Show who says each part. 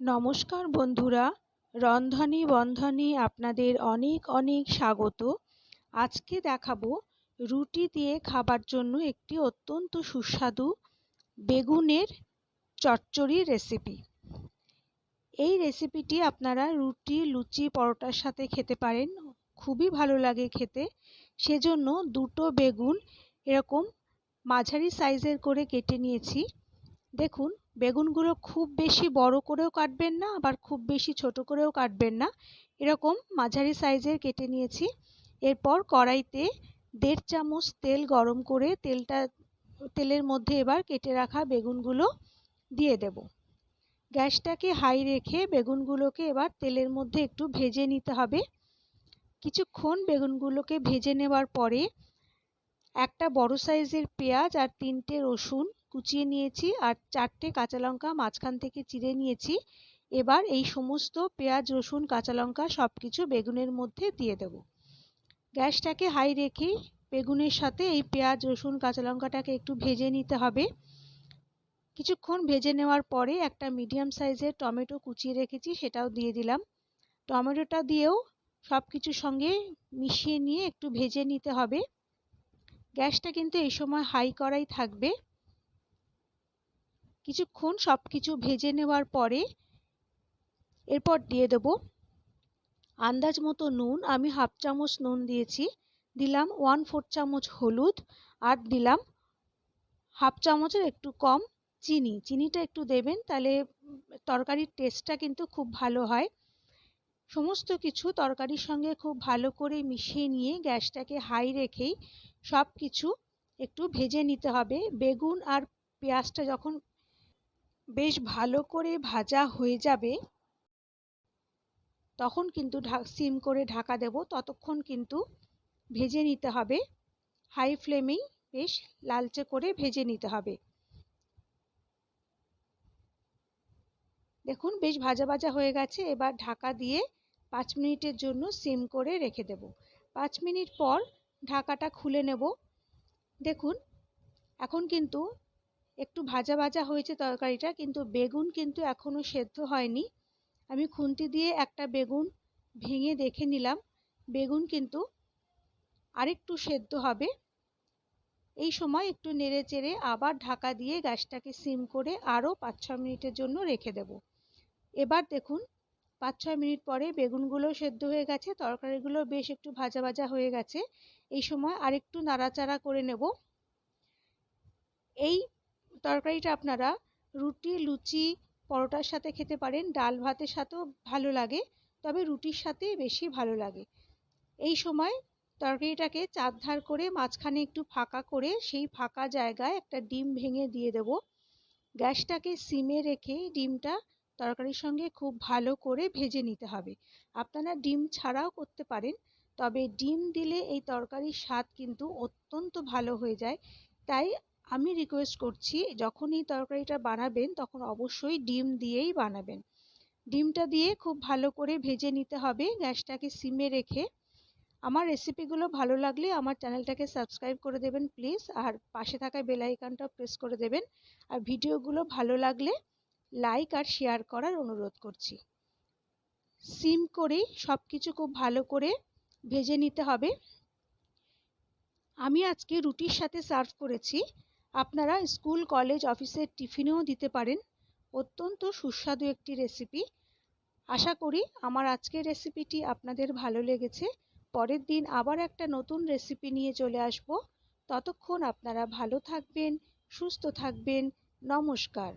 Speaker 1: নমস্কার বন্ধুরা, রন্ধনে বন্ধনে আপনাদের অনেক অনেক স্বাগত। আজকে দেখাবো রুটি দিয়ে খাবার জন্য একটি অত্যন্ত সুস্বাদু বেগুনের চচ্চড়ি রেসিপি। এই রেসিপিটি আপনারা রুটি, লুচি, পরোটার সাথে খেতে পারেন, খুবই ভালো লাগে খেতে। সেজন্য দুটো বেগুন এরকম মাঝারি সাইজের করে কেটে নিয়েছি। দেখুন বেগুনগুলো খুব বেশি বড় করেও কাটবেন না, আবার খুব বেশি ছোট করেও কাটবেন না। এরকম মাঝারি সাইজের কেটে নিয়েছি। এরপর কড়াইতে দেড় চামচ তেল গরম করে তেলটা, তেলের মধ্যে এবার কেটে রাখা বেগুনগুলো দিয়ে দেব। গ্যাসটাকে হাই রেখে বেগুনগুলোকে এবার তেলের মধ্যে একটু ভেজে নিতে হবে। কিছুক্ষণ বেগুনগুলোকে ভেজে নেওয়ার পরে একটা বড় সাইজের পেঁয়াজ আর তিনটে রসুন কুচিয়ে নিয়েছি আর চারটে কাঁচা লঙ্কা মাঝখান থেকে চিড়ে নিয়েছি। এবার এই সমস্ত পেঁয়াজ, রসুন, কাঁচা লঙ্কা সব কিছু বেগুনের মধ্যে দিয়ে দেব। গ্যাসটাকে হাই রেখে বেগুনের সাথে এই পেঁয়াজ, রসুন, কাঁচা লঙ্কাটাকে একটু ভেজে নিতে হবে। কিছুক্ষণ ভেজে নেওয়ার পরে একটা মিডিয়াম সাইজের টমেটো কুচিয়ে রেখেছি, সেটাও দিয়ে দিলাম। টমেটোটা দিয়েও সব কিছুর সঙ্গে মিশিয়ে নিয়ে একটু ভেজে নিতে হবে। গ্যাসটা কিন্তু এই সময় হাই করাই থাকবে। কিছুক্ষণ সব কিছু ভেজে নেওয়ার পরে এরপর দিয়ে দেব আন্দাজ মতো নুন। আমি হাফ চামচ নুন দিয়েছি। দিলাম ওয়ান ফোর চামচ হলুদ আর দিলাম হাফ চামচের একটু কম চিনি। চিনিটা একটু দেবেন তাহলে তরকারির টেস্টটা কিন্তু খুব ভালো হয়। সমস্ত কিছু তরকারির সঙ্গে খুব ভালো করে মিশিয়ে নিয়ে গ্যাসটাকে হাই রেখেই সব কিছু একটু ভেজে নিতে হবে। বেগুন আর পেঁয়াজটা যখন বেশ ভালো করে ভাজা হয়ে যাবে। তখন কিন্তু সিম করে ঢাকা দেব। ততক্ষণ কিন্তু ভেজে নিতে হবে। হাই ফ্লেমেই বেশ লালচে করে ভেজে নিতে হবে। দেখুন, বেশ ভাজা ভাজা হয়ে গেছে। এবার ঢাকা দিয়ে পাঁচ মিনিটের জন্য সিম করে রেখে দেব। পাঁচ মিনিট পর ঢাকাটা খুলে নেব। দেখুন, এখন কিন্তু একটু ভাজা ভাজা হয়েছে তরকারিটা, কিন্তু বেগুন কিন্তু এখনও সেদ্ধ হয়নি। আমি খুন্তি দিয়ে একটা বেগুন ভেঙে দেখে নিলাম। বেগুন কিন্তু আরেকটু সেদ্ধ হবে। এই সময় একটু নেড়ে চেড়ে আবার ঢাকা দিয়ে গ্যাসটাকে সিম করে আরও পাঁচ ছ মিনিটের জন্য রেখে দেব। এবার দেখুন পাঁচ ছয় মিনিট পরে বেগুনগুলো সেদ্ধ হয়ে গেছে, তরকারিগুলো বেশ একটু ভাজা ভাজা হয়ে গেছে। এই সময় আরেকটু নাড়াচাড়া করে নেব। এই তরকারিটা আপনারা রুটি, লুচি, পরোটার সাথে খেতে পারেন। ডাল ভাতের সাথেও ভালো লাগে, তবে রুটির সাথে বেশি ভালো লাগে। এই সময় তরকারিটাকে চারধার করে মাঝখানে একটু ফাঁকা করে সেই ফাঁকা জায়গায় একটা ডিম ভেঙে দিয়ে দেব। গ্যাসটাকে সিমে রেখে ডিমটা তরকারির সঙ্গে খুব ভালো করে ভেজে নিতে হবে। আপনারা ডিম ছাড়াও করতে পারেন, তবে ডিম দিলে এই তরকারির স্বাদ কিন্তু অত্যন্ত ভালো হয়ে যায়। তাই আমি রিকোয়েস্ট করছি যখন এই তরকারিটা বানাবেন, তখন অবশ্যই ডিম দিয়েই বানাবেন। ডিমটা দিয়ে খুব ভালো করে ভেজে নিতে হবে, গ্যাসটাকে সিমে রেখে। আমার রেসিপিগুলো ভালো লাগলে আমার চ্যানেলটাকে সাবস্ক্রাইব করে দেবেন প্লিজ আর পাশে থাকা বেল আইকনটা প্রেস করে দেবেন। আর ভিডিওগুলো ভালো লাগলে লাইক আর শেয়ার করার অনুরোধ করছি। সিম করেই সব কিছু খুব ভালো করে ভেজে নিতে হবে। আমি আজকে রুটির সাথে সার্ভ করেছি। আপনারা স্কুল, কলেজ অফিসের টিফিনেও দিতে পারেন। অত্যন্ত সুস্বাদু একটি রেসিপি আশা করি আমার আজকের রেসিপিটি আপনাদের ভালো লেগেছে। পরের দিন আবার একটা নতুন রেসিপি নিয়ে চলে আসব। ততক্ষণ আপনারা ভালো থাকবেন, সুস্থ থাকবেন। নমস্কার।